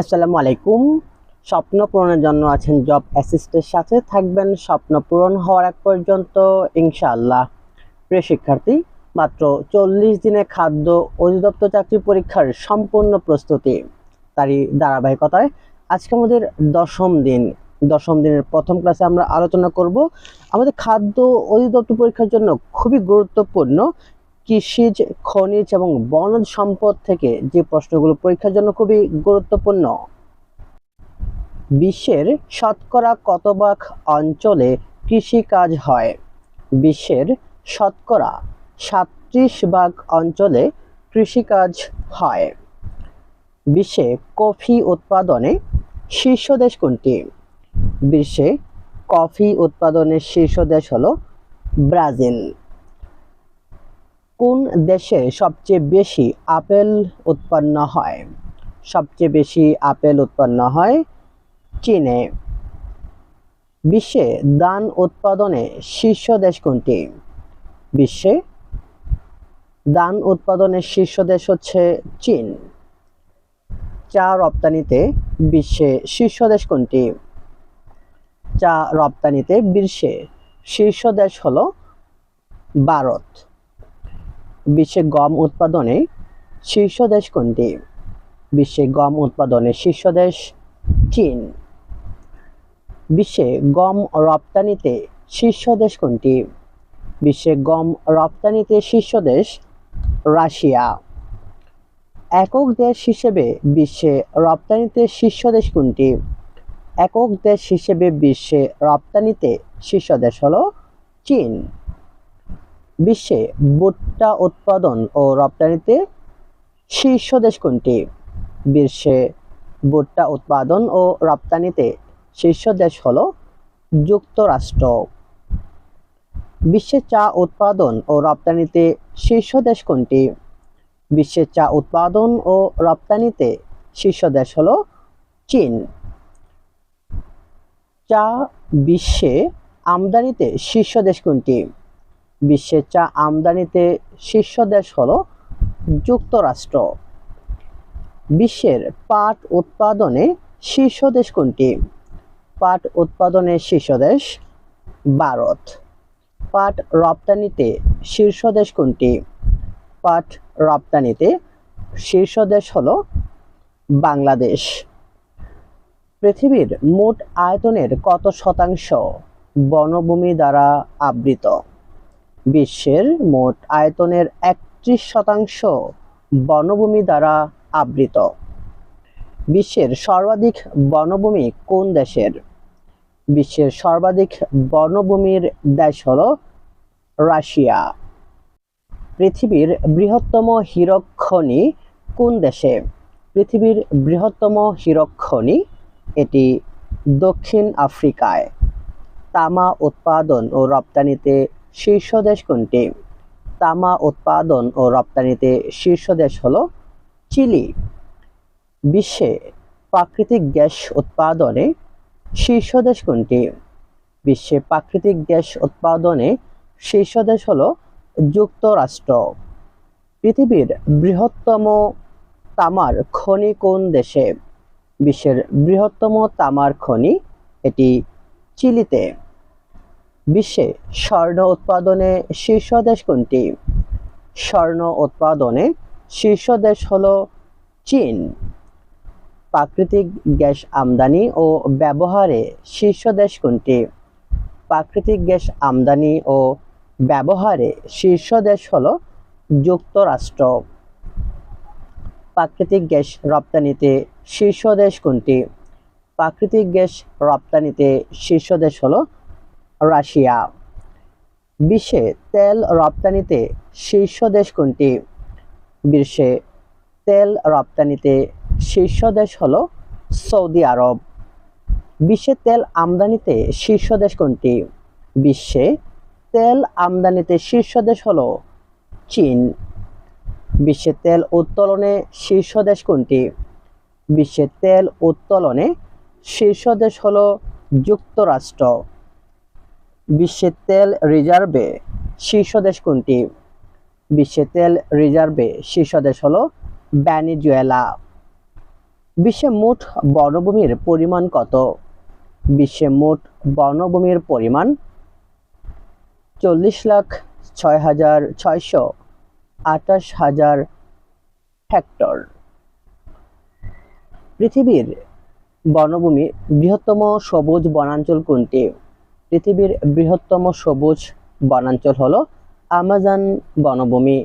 আসসালামু আলাইকুম। স্বপ্ন পূরণের জন্য আছেন জব অ্যাসিস্টের সাথে থাকবেন স্বপ্ন পূরণ হওয়ার এক পর্যন্ত, ইনশাআল্লাহ। প্রিয় শিক্ষার্থী, মাত্র চল্লিশ দিনে খাদ্য অধিদপ্তর চাকরি পরীক্ষার সম্পূর্ণ প্রস্তুতি। তারই ধারাবাহিকতায় আজকে আমাদের দশম দিন। দশম দিনের প্রথম ক্লাসে আমরা আলোচনা করব, আমাদের খাদ্য অধিদপ্তর পরীক্ষার জন্য খুবই গুরুত্বপূর্ণ কৃষিজ, খনিজ এবং বনজ সম্পদ থেকে যে প্রশ্নগুলো পরীক্ষার জন্য খুবই গুরুত্বপূর্ণ। বিশ্বের শতকরা কত ভাগ অঞ্চলে কৃষি কাজ হয়? বিশ্বের শতকরা সাতত্রিশ ভাগ অঞ্চলে কৃষিকাজ হয়। বিশ্বে কফি উৎপাদনে শীর্ষ দেশ কোনটি? বিশ্বে কফি উৎপাদনের শীর্ষ দেশ হলো ব্রাজিল। কোন দেশে সবচেয়ে বেশি আপেল উৎপন্ন হয়? সবচেয়ে বেশি আপেল উৎপন্ন হয় চীনে। বিশ্বে দান উৎপাদনে শীর্ষ দেশ কোনটি? বিশ্বে দান উৎপাদনের শীর্ষ দেশ হচ্ছে চীন। চা রপ্তানিতে বিশ্বে শীর্ষ দেশ কোনটি? চা রপ্তানিতে বিশ্বে শীর্ষ দেশ হলো ভারত। বিশ্বে গম উৎপাদনে শীর্ষ দেশ কোনটি? বিশ্বে গম উৎপাদনে শীর্ষ দেশ চীন। বিশ্বে গম রপ্তানিতে শীর্ষ দেশ কোনটি? বিশ্বে গম রপ্তানিতে শীর্ষ দেশ রাশিয়া। একক দেশ হিসেবে বিশ্বে রপ্তানিতে শীর্ষ দেশ কোনটি? একক দেশ হিসেবে বিশ্বে রপ্তানিতে শীর্ষ দেশ হলো চীন। বিশ্বে ভুট্টা উৎপাদন ও রপ্তানিতে শীর্ষ দেশ কোনটি? বিশ্বে ভুট্টা উৎপাদন ও রপ্তানিতে শীর্ষ দেশ হলো যুক্তরাষ্ট্র। বিশ্বে চা উৎপাদন ও রপ্তানিতে শীর্ষ দেশ কোনটি? বিশ্বে চা উৎপাদন ও রপ্তানিতে শীর্ষ দেশ হলো চীন। চা বিশ্বে আমদানিতে শীর্ষ দেশ কোনটি? বিশ্বের চা আমদানিতে শীর্ষ দেশ হল যুক্তরাষ্ট্র। বিশ্বের পাট উৎপাদনে শীর্ষ দেশ কোনটি? পাট উৎপাদনে শীর্ষ দেশ ভারত। পাট রপ্তানিতে শীর্ষ দেশ কোনটি? পাট রপ্তানিতে শীর্ষ দেশ হল বাংলাদেশ। পৃথিবীর মোট আয়তনের কত শতাংশ বনভূমি দ্বারা আবৃত? বিশ্বের মোট আয়তনের একত্রিশ শতাংশ বনভূমি দ্বারা আবৃত। বিশ্বের সর্বাধিক বনভূমি কোন দেশের? বিশ্বের সর্বাধিক বনভূমির দেশ হল রাশিয়া। পৃথিবীর বৃহত্তম হীরক কোন দেশে? পৃথিবীর বৃহত্তম হীরক এটি দক্ষিণ আফ্রিকায়। তামা উৎপাদন ও রপ্তানিতে শীর্ষ দেশ কোনটি? তামা উৎপাদন ও রপ্তানিতে শীর্ষ দেশ হলো চিলি। বিশ্বে প্রাকৃতিক গ্যাস উৎপাদনে শীর্ষ দেশ কোনটি? বিশ্বে প্রাকৃতিক গ্যাস উৎপাদনে শীর্ষ দেশ হলো যুক্তরাষ্ট্র। পৃথিবীর বৃহত্তম তামার খনি কোন দেশে? বিশ্বের বৃহত্তম তামার খনি এটি চিলিতে। বিশ্বে স্বর্ণ উৎপাদনে শীর্ষ দেশ কোনটি? স্বর্ণ উৎপাদনে শীর্ষ দেশ হল চীন। প্রাকৃতিক গ্যাস আমদানি ও ব্যবহারে শীর্ষ দেশ কোনটি? প্রাকৃতিক গ্যাস আমদানি ও ব্যবহারে শীর্ষ দেশ হল যুক্তরাষ্ট্র। প্রাকৃতিক গ্যাস রপ্তানিতে শীর্ষ দেশ কোনটি? প্রাকৃতিক গ্যাস রপ্তানিতে শীর্ষ দেশ হলো রাশিয়া। বিশ্বে তেল রপ্তানিতে শীর্ষ দেশ কোনটি? বিশ্বে তেল রপ্তানিতে শীর্ষ দেশ হল সৌদি আরব। বিশ্বে তেল আমদানিতে শীর্ষ দেশ কোনটি? বিশ্বে তেল আমদানিতে শীর্ষ দেশ হল চীন। বিশ্বে তেল উত্তোলনে শীর্ষ দেশ কোনটি? বিশ্বে তেল উত্তোলনে শীর্ষ দেশ হল যুক্তরাষ্ট্র। বিশ্বে তেল রিজার্ভে শীর্ষ দেশ কোনটি? বিশ্বের তেল রিজার্ভে শীর্ষ দেশ হলো ভ্যানিজুয়েলা বিশ্বে মোট বনভূমির পরিমাণ কত? বিশ্বে মোট বনভূমির পরিমাণ চল্লিশ লাখ ছয় হাজার ছয়শো আঠাশ হাজার হেক্টর। পৃথিবীর বনভূমি বৃহত্তম সবুজ বনাঞ্চল কোনটি? পৃথিবীর বৃহত্তম সবুজ বনাঞ্চল হলো আমাজন বনভূমি।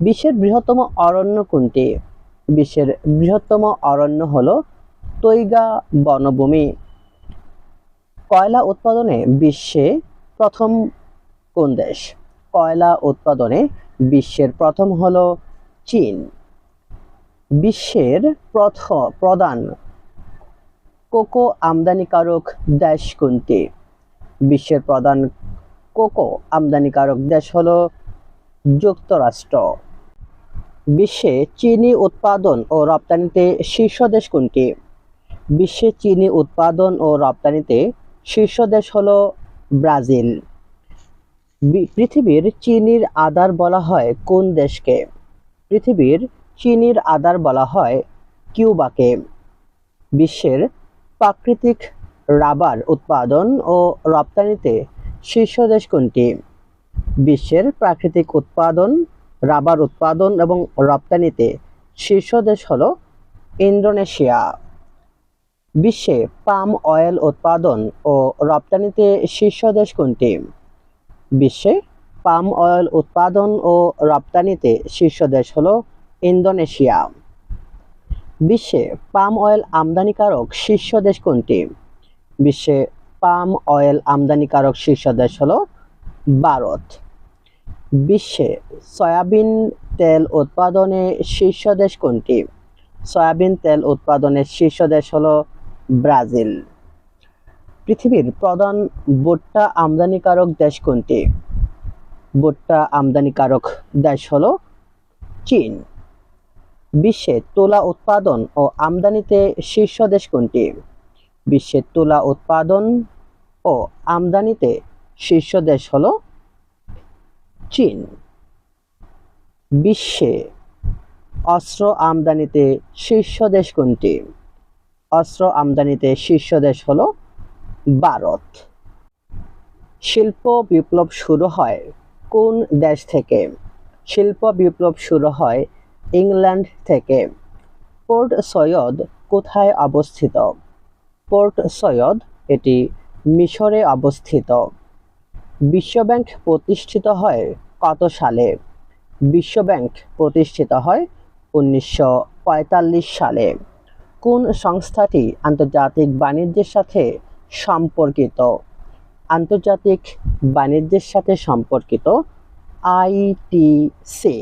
বিশ্বের বৃহত্তম অরণ্য কোনটি? বিশ্বের বৃহত্তম অরণ্য হলো তৈগা বনভূমি। কয়লা উৎপাদনে বিশ্বে প্রথম কোন দেশ? কয়লা উৎপাদনে বিশ্বের প্রথম হলো চীন। বিশ্বের প্রথম প্রধান কোকো আমদানিকারক দেশ কোনটি? বিশ্বের প্রধান কোকো আমদানিকারক দেশ হল যুক্তরাষ্ট্র। বিশ্বে চিনি উৎপাদন ও রপ্তানিতে শীর্ষ দেশ কোনটি? বিশ্বে চিনি উৎপাদন ও রপ্তানিতে শীর্ষ দেশ হলো ব্রাজিল। পৃথিবীর চিনির আদার বলা হয় কোন দেশকে? পৃথিবীর চিনির আদার বলা হয় কিউবাকে। বিশ্বের প্রাকৃতিক রাবার উৎপাদন ও রপ্তানিতে শীর্ষ দেশ কোনটি? বিশ্বের প্রাকৃতিক উৎপাদন, রাবার উৎপাদন এবং রপ্তানিতে শীর্ষ দেশ হলো ইন্দোনেশিয়া। বিশ্বে পাম অয়েল উৎপাদন ও রপ্তানিতে শীর্ষ দেশ কোনটি? বিশ্বে পাম অয়েল উৎপাদন ও রপ্তানিতে শীর্ষ দেশ হলো ইন্দোনেশিয়া। বিশ্বে পাম অয়েল আমদানিকারক শীর্ষ দেশ কোনটি? বিশ্বে পাম অয়েল আমদানিকারক শীর্ষ দেশ হলো ভারত। বিশ্বে সয়াবিন তেল উৎপাদনে শীর্ষ দেশ কোনটি? সয়াবিন তেল উৎপাদনের শীর্ষ দেশ হলো ব্রাজিল। পৃথিবীর প্রধান ভুট্টা আমদানিকারক দেশ কোনটি? ভুট্টা আমদানিকারক দেশ হলো চীন। বিশ্বে তুলা উৎপাদন ও আমদানিতে শীর্ষ দেশ কোনটি? বিশ্বে তুলা উৎপাদন ও আমদানিতে শীর্ষ দেশ হল চীন। বিশ্বে অস্ত্র আমদানিতে শীর্ষ দেশ কোনটি? অস্ত্র আমদানিতে শীর্ষ দেশ হল ভারত। শিল্প বিপ্লব শুরু হয় কোন দেশ থেকে? শিল্প বিপ্লব শুরু হয় ইংল্যান্ড থেকে। পোর্ট সৈয়দ কোথায় অবস্থিত? পোর্ট সৈয়দ এটি মিশরে অবস্থিত। বিশ্বব্যাংক প্রতিষ্ঠিত হয় কত সালে? বিশ্বব্যাংক প্রতিষ্ঠিত হয় উনিশশো পঁয়তাল্লিশ সালে। কোন সংস্থাটি আন্তর্জাতিক বাণিজ্যের সাথে সম্পর্কিত? আন্তর্জাতিক বাণিজ্যের সাথে সম্পর্কিত আইটিসি।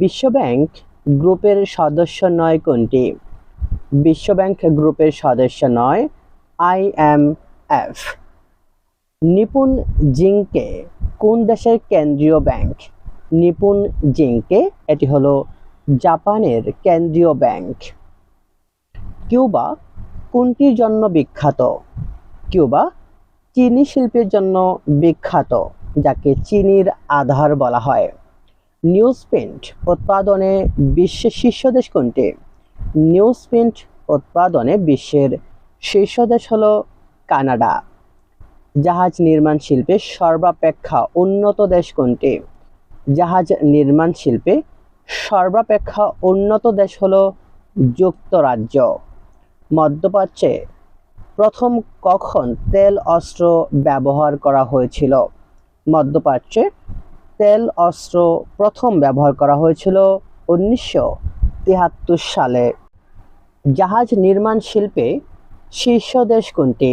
বিশ্বব্যাংক গ্রুপের সদস্য নয় কোনটি? বিশ্বব্যাংক গ্রুপের সদস্য নয় আইএমএফ নিপুণ জিংকে কোন দেশের কেন্দ্রীয় ব্যাংক? নিপুণ জিংকে, এটি হলো জাপানের কেন্দ্রীয় ব্যাংক। কিউবা কোনটির জন্য বিখ্যাত? কিউবা চিনি শিল্পের জন্য বিখ্যাত, যাকে চিনির আধার বলা হয়। নিউজ প্রিন্ট উৎপাদনে বিশ্বের শীর্ষ দেশ কোনটি? নিউজ প্রিন্ট উৎপাদনে বিশ্বের শীর্ষ দেশ হলো কানাডা। জাহাজ নির্মাণ শিল্পে সর্বাপেক্ষা উন্নত দেশ কোনটি? জাহাজ নির্মাণ শিল্পে সর্বাপেক্ষা উন্নত দেশ হলো যুক্তরাজ্য। মধ্যপ্রাচ্যে প্রথম কখন তেল অস্ত্র ব্যবহার করা হয়েছিল? মধ্যপ্রাচ্যে তেল অস্ত্র প্রথম ব্যবহার করা হয়েছিল উনিশশো তিয়াত্তর সালে। জাহাজ নির্মাণ শিল্পে শীর্ষ দেশ কোনটি?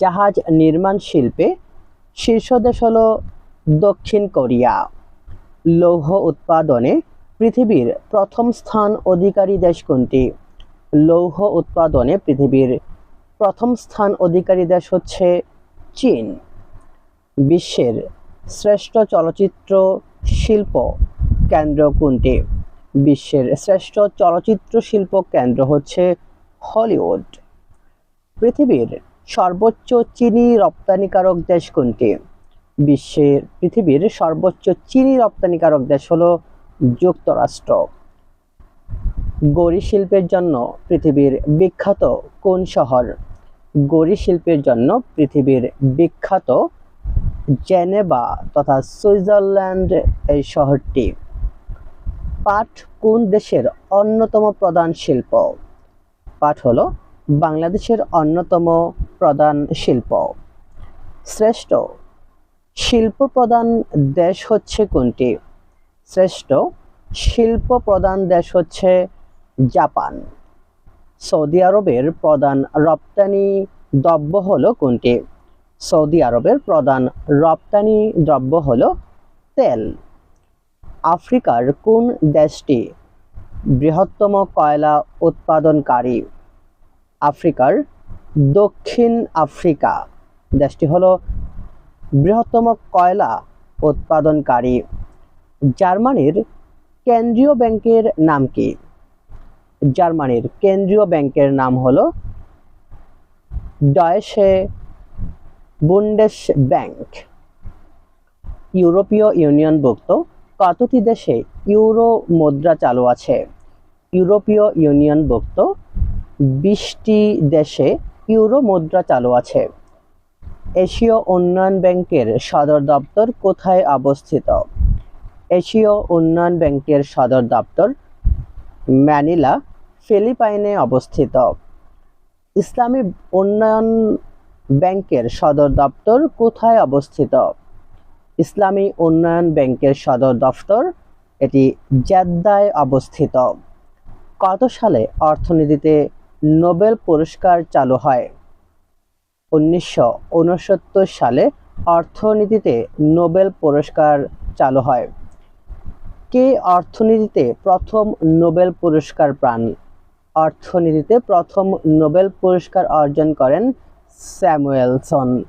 জাহাজ নির্মাণ শিল্পে শীর্ষ দেশ হল দক্ষিণ কোরিয়া। লৌহ উৎপাদনে পৃথিবীর প্রথম স্থান অধিকারী দেশ কোনটি? লৌহ উৎপাদনে পৃথিবীর প্রথম স্থান অধিকারী দেশ হচ্ছে চীন। বিশ্বের শ্রেষ্ঠ চলচ্চিত্র শিল্প কেন্দ্র কোনটি? বিশ্বের শ্রেষ্ঠ চলচ্চিত্র শিল্প কেন্দ্র হচ্ছে হলিউড। পৃথিবীর সর্বোচ্চ চিনি রপ্তানিকারক দেশ কোনটি? বিশ্বের পৃথিবীর সর্বোচ্চ চিনি রপ্তানিকারক দেশ হল যুক্তরাষ্ট্র। গড়ি শিল্পের জন্য পৃথিবীর বিখ্যাত কোন শহর? গড়ি শিল্পের জন্য পৃথিবীর বিখ্যাত জেনেভা তথা সুইজারল্যান্ড এই শহরটি পাট কোন দেশের অন্যতম প্রধান শিল্প? পাট হলো বাংলাদেশের অন্যতম প্রধান শিল্প। শ্রেষ্ঠ শিল্প প্রধান দেশ হচ্ছে কোনটি? শ্রেষ্ঠ শিল্প প্রধান দেশ হচ্ছে জাপান। সৌদি আরবের প্রধান রপ্তানি দ্রব্য হলো কোনটি? সৌদি আরবের প্রধান রপ্তানি দ্রব্য হল তেল। আফ্রিকার কোন দেশটি বৃহত্তম কয়লা উৎপাদনকারী? আফ্রিকার দক্ষিণ আফ্রিকা। দেশটি হল বৃহত্তম কয়লা উৎপাদনকারী। জার্মানির কেন্দ্রীয় ব্যাংকের নাম কি? জার্মানির কেন্দ্রীয় ব্যাংকের নাম হলো ডয়েশে বুন্ডেস ব্যাংক ইউরোপীয় ইউনিয়ন ইউনিয়নভুক্ত কতটি দেশে ইউরো মুদ্রা চালু আছে? ইউরোপীয় ইউনিয়ন ইউনিয়নভুক্ত বিশটি দেশে ইউরো মুদ্রা চালু আছে। এশীয় উন্নয়ন ব্যাংকের সদর দপ্তর কোথায় অবস্থিত? এশীয় উন্নয়ন ব্যাংকের সদর দপ্তর ম্যানিলা, ফিলিপাইনে অবস্থিত। ইসলামী উন্নয়ন ব্যাংকের সদর দপ্তর কোথায় অবস্থিত? ইসলামী উন্নয়ন ব্যাংকের সদর দপ্তর, এটি জেদ্দায় অবস্থিত। কত সালে অর্থনীতিতে নোবেল পুরস্কার চালু হয়? উনিশশো উনসত্তর সালে অর্থনীতিতে নোবেল পুরস্কার চালু হয়। কে অর্থনীতিতে প্রথম নোবেল পুরস্কার পান? অর্থনীতিতে প্রথম নোবেল পুরস্কার অর্জন করেন স্যামুয়েলসন।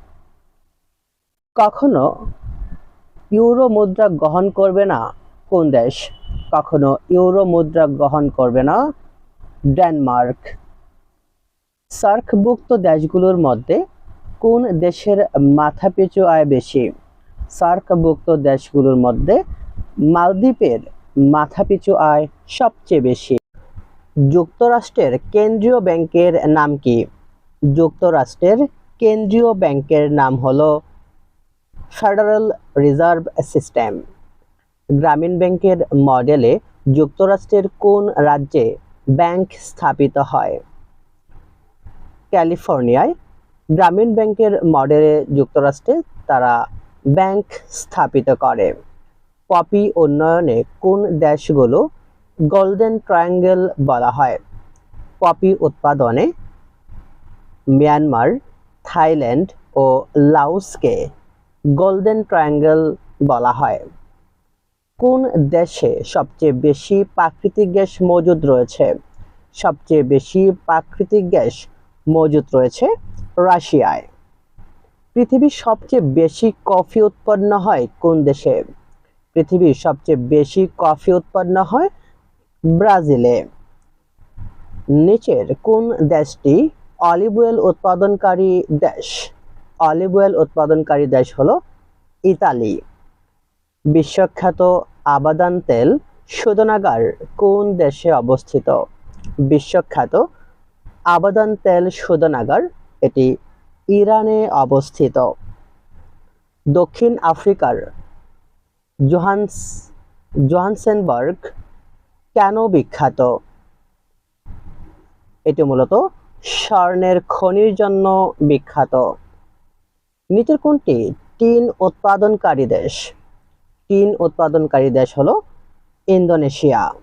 কখনো ইউরো মুদ্রা গ্রহণ করবে না? কোন দেশ? কখনো ইউরো মুদ্রা গ্রহণ করবে না? ডেনমার্ক। সার্কভুক্ত দেশগুলোর মধ্যে কোন দেশের মাথাপিছু আয় বেশি? সার্কভুক্ত দেশগুলোর মধ্যে মালদ্বীপের মাথাপিছু আয় সবচেয়ে বেশি। যুক্তরাষ্ট্রের কেন্দ্রীয় ব্যাংকের নাম কি? যুক্তরাষ্ট্রের কেন্দ্রীয় ব্যাংকের নাম হলো ফেডারেল রিজার্ভ সিস্টেম। গ্রামীণ ব্যাংকের মডেলে যুক্তরাষ্ট্রের কোন রাজ্যে ব্যাংক স্থাপিত হয়? ক্যালিফোর্নিয়ায় গ্রামীণ ব্যাংকের মডেলে যুক্তরাষ্ট্রে তারা ব্যাংক স্থাপিত করে। পপি উন্নয়নে কোন দেশগুলো গোল্ডেন ট্রায়াঙ্গেল বলা হয়? পপি উৎপাদনে মিয়ানমার থাইল্যান্ড ও লাওসকে গোল্ডেন ট্রায়াঙ্গেল বলা হয়। কোন দেশে সবচেয়ে বেশি প্রাকৃতিক গ্যাস মজুদ রয়েছে? সবচেয়ে বেশি প্রাকৃতিক গ্যাস মজুদ রয়েছে রাশিয়ায়। পৃথিবীর সবচেয়ে বেশি কফি উৎপন্ন হয় কোন দেশে? পৃথিবীর সবচেয়ে বেশি কফি উৎপন্ন হয় ব্রাজিলে। নিচের কোন দেশটি অলিভ অয়েল উৎপাদনকারী দেশ। অলিভ অয়েল উৎপাদনকারী দেশ হলো ইতালি। বিশ্বখ্যাত আবাদান তেল শোধনাগার কোন দেশে অবস্থিত? বিশ্বখ্যাত আবাদান তেল শোধনাগার এটি ইরানে অবস্থিত। দক্ষিণ আফ্রিকার জোহান্স, জোহানসেনবার্গ কেন বিখ্যাত? এটি মূলত স্বর্ণের খনির জন্য বিখ্যাত। নিচের কোনটি টিন উৎপাদনকারী দেশ। টিন উৎপাদনকারী দেশ হলো ইন্দোনেশিয়া।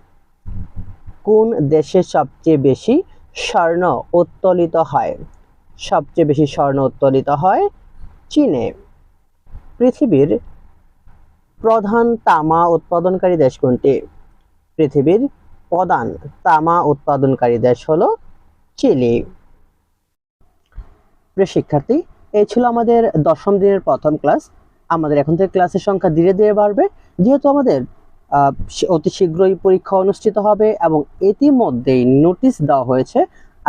কোন দেশে সবচেয়ে বেশি স্বর্ণ উত্তোলিত হয়? সবচেয়ে বেশি স্বর্ণ উত্তোলিত হয় চীনে। পৃথিবীর প্রধান তামা উৎপাদনকারী দেশ কোনটি? পৃথিবীর প্রধান তামা উৎপাদনকারী দেশ হলো চিলি প্রিয় শিক্ষার্থী, এই ছিল আমাদের দশম দিনের প্রথম ক্লাস। আমাদের এখন থেকে ক্লাসের সংখ্যা ধীরে ধীরে বাড়বে। যেহেতু আমাদের অতি শীঘ্রই পরীক্ষা অনুষ্ঠিত হবে এবং ইতিমধ্যেই নোটিশ দেওয়া হয়েছে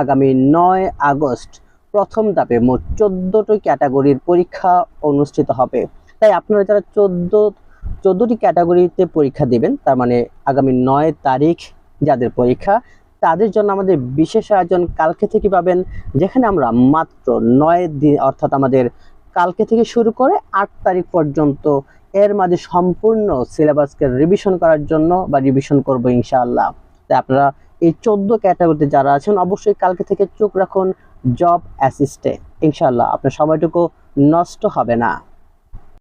আগামী নয় আগস্ট, প্রথম ধাপে মোট চোদ্দটি ক্যাটাগরির পরীক্ষা অনুষ্ঠিত হবে। তাই আপনারা যারা চোদ্দ, চোদ্দটি ক্যাটাগরিতে পরীক্ষা দিবেন, তার মানে আগামী নয় তারিখ যাদের পরীক্ষা তাদের জন্য আমাদের বিশেষ আয়োজন কালকে থেকে পাবেন, যেখানে আমরা মাত্র নয় দিন, অর্থাৎ আমাদের কালকে থেকে শুরু করে আট তারিখ পর্যন্ত এর মাঝে সম্পূর্ণ সিলেবাসকে রিভিশন করার জন্য বা রিভিশন করব ইনশাআল্লাহ। তাই আপনারা এই চোদ্দ ক্যাটাগরিতে যারা আছেন, অবশ্যই কালকে থেকে চোখ রাখুন জব অ্যাসিস্টে ইনশাআল্লাহ, আপনার সময়টুকু নষ্ট হবে না।